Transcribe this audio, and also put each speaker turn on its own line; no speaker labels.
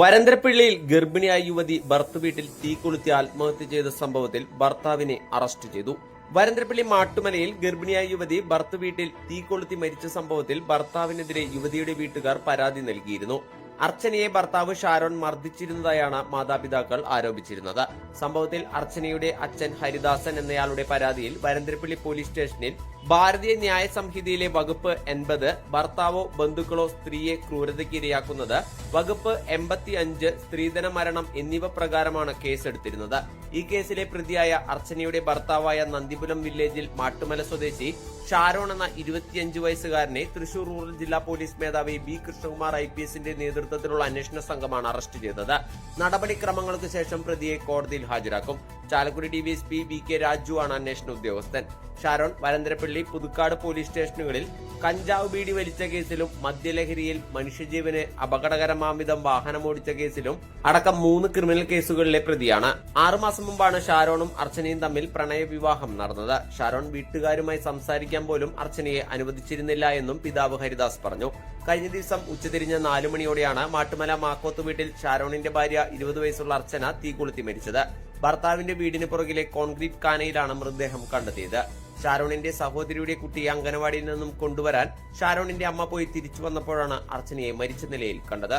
വരന്തരപ്പിള്ളിയിൽ ഗർഭിണിയായ യുവതി ഭർത്തു വീട്ടിൽ തീ കൊളുത്തി ആത്മഹത്യ ചെയ്ത സംഭവത്തിൽ ഭർത്താവിനെ അറസ്റ്റ് ചെയ്തു. വരന്തരപ്പള്ളി മാട്ടുമലയിൽ ഗർഭിണിയായ യുവതി ഭർത്തു വീട്ടിൽ തീ കൊളുത്തി മരിച്ച സംഭവത്തിൽ ഭർത്താവിനെതിരെ യുവതിയുടെ വീട്ടുകാർ പരാതി നൽകിയിരുന്നു. അർച്ചനയെ ഭർത്താവ് ഷാരോൺ മർദ്ദിച്ചിരുന്നതായാണ് മാതാപിതാക്കൾ ആരോപിച്ചിരുന്നത്. സംഭവത്തിൽ അർച്ചനയുടെ അച്ഛൻ ഹരിദാസൻ എന്നയാളുടെ പരാതിയിൽ വരന്തരപ്പള്ളി പോലീസ് സ്റ്റേഷനിൽ ഭാരതീയ ന്യായ സംഹിതയിലെ വകുപ്പ് എൺപത് ഭർത്താവോ ബന്ധുക്കളോ സ്ത്രീയെ ക്രൂരതയ്ക്ക് ഇരയാക്കുന്നത് വകുപ്പ് എൺപത്തി അഞ്ച് സ്ത്രീധന മരണം എന്നിവ പ്രകാരമാണ് കേസെടുത്തിരുന്നത്. ഈ കേസിലെ പ്രതിയായ അർച്ചനയുടെ ഭർത്താവായ നന്ദിപുരം വില്ലേജിൽ മാട്ടുമല സ്വദേശി ഷാരോൺ എന്ന ഇരുപത്തിയഞ്ച് വയസ്സുകാരനെ തൃശൂർ റൂറൽ ജില്ലാ പോലീസ് മേധാവി ബി കൃഷ്ണകുമാർ ഐ പി എസിന്റെ നേതൃത്വത്തിലുള്ള അന്വേഷണ സംഘമാണ് അറസ്റ്റ് ചെയ്തത്. നടപടിക്രമങ്ങൾക്ക് ശേഷം പ്രതിയെ കോടതിയിൽ ഹാജരാക്കും. Chalakudy D V K Raju ആണ് അന്വേഷണ ഉദ്യോഗസ്ഥൻ. ഷാരോൺ വരന്തരപ്പള്ളി പുതുക്കാട് പോലീസ് സ്റ്റേഷനുകളിൽ കഞ്ചാവ് ബീഡി വലിച്ച കേസിലും മദ്യലഹരിയിൽ മനുഷ്യജീവന് അപകടകരമാംവിധം വാഹനമോടിച്ച കേസിലും അടക്കം മൂന്ന് ക്രിമിനൽ കേസുകളിലെ പ്രതിയാണ്. ആറുമാസം മുമ്പാണ് ഷാരോണും അർച്ചനയും തമ്മിൽ പ്രണയവിവാഹം നടന്നത്. ഷാരോൺ വീട്ടുകാരുമായി സംസാരിക്കാൻ പോലും അർച്ചനയെ അനുവദിച്ചിരുന്നില്ല എന്നും പിതാവ് ഹരിദാസ് പറഞ്ഞു. കഴിഞ്ഞ ദിവസം ഉച്ചതിരിഞ്ഞ നാലു മണിയോടെയാണ് മാട്ടുമല മാക്കോത്ത് വീട്ടിൽ ഷാരോണിന്റെ ഭാര്യ ഇരുപത് വയസ്സുള്ള അർച്ചന തീ കൊളുത്തി മരിച്ചത്. ഭർത്താവിന്റെ വീടിന് പുറകിലെ കോൺക്രീറ്റ് കാനയിലാണ് മൃതദേഹം കണ്ടെത്തിയത്. ഷാരോണിന്റെ സഹോദരിയുടെ കുട്ടിയെ അംഗനവാടിയിൽ നിന്നും കൊണ്ടുവരാൻ ഷാരോണിന്റെ അമ്മ പോയി തിരിച്ചു വന്നപ്പോഴാണ് അർച്ചനയെ മരിച്ച നിലയിൽ കണ്ടത്.